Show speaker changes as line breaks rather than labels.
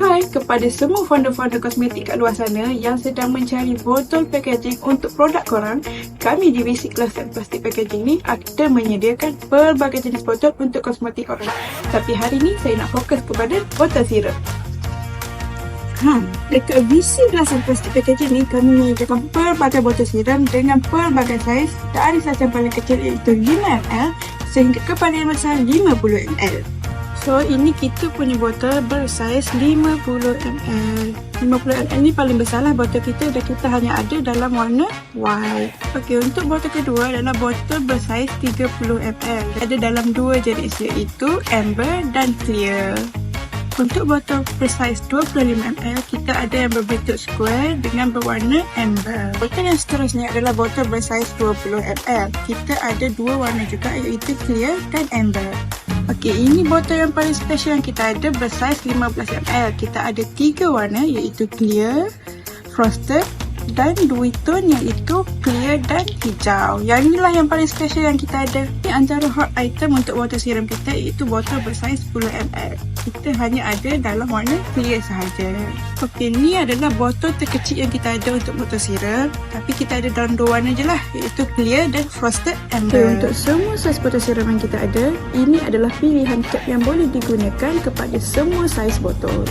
Hai kepada semua founder-founder kosmetik kat luar sana yang sedang mencari botol packaging untuk produk korang, kami divisi kelas dan plastik packaging ni ada menyediakan pelbagai jenis botol untuk kosmetik korang. Tapi hari ni saya nak fokus kepada botol sirup. Ha, dekat visi kelas dan plastik packaging ni kami menyediakan pelbagai botol sirup dengan pelbagai saiz dari saiz yang paling kecil iaitu 5ml sehingga ke paling besar 50ml. So ini kita punya botol bersaiz 50ml 50ml ni paling besar lah botol kita dan kita hanya ada dalam warna white Ok untuk botol kedua adalah botol bersaiz 30ml Ada dalam dua jenis iaitu amber dan clear untuk botol bersaiz 25ml, kita ada yang berbentuk square dengan berwarna amber. Botol yang seterusnya adalah botol bersaiz 20ml. Kita ada dua warna juga iaitu clear dan amber. Okey, ini botol yang paling special yang kita ada bersaiz 15ml. Kita ada tiga warna iaitu clear, frosted dan dua tone iaitu clear dan hijau. Yang inilah yang paling special yang kita ada. Ini antara hot item untuk botol serum kita iaitu botol bersaiz 10ml. Kita hanya ada dalam warna clear sahaja. Okey, ini adalah botol terkecil yang kita ada untuk botol serum. Tapi kita ada dalam dua warna je lah iaitu clear dan frosted amber. Okay, untuk semua saiz botol serum yang kita ada, ini adalah pilihan cap yang boleh digunakan kepada semua saiz botol.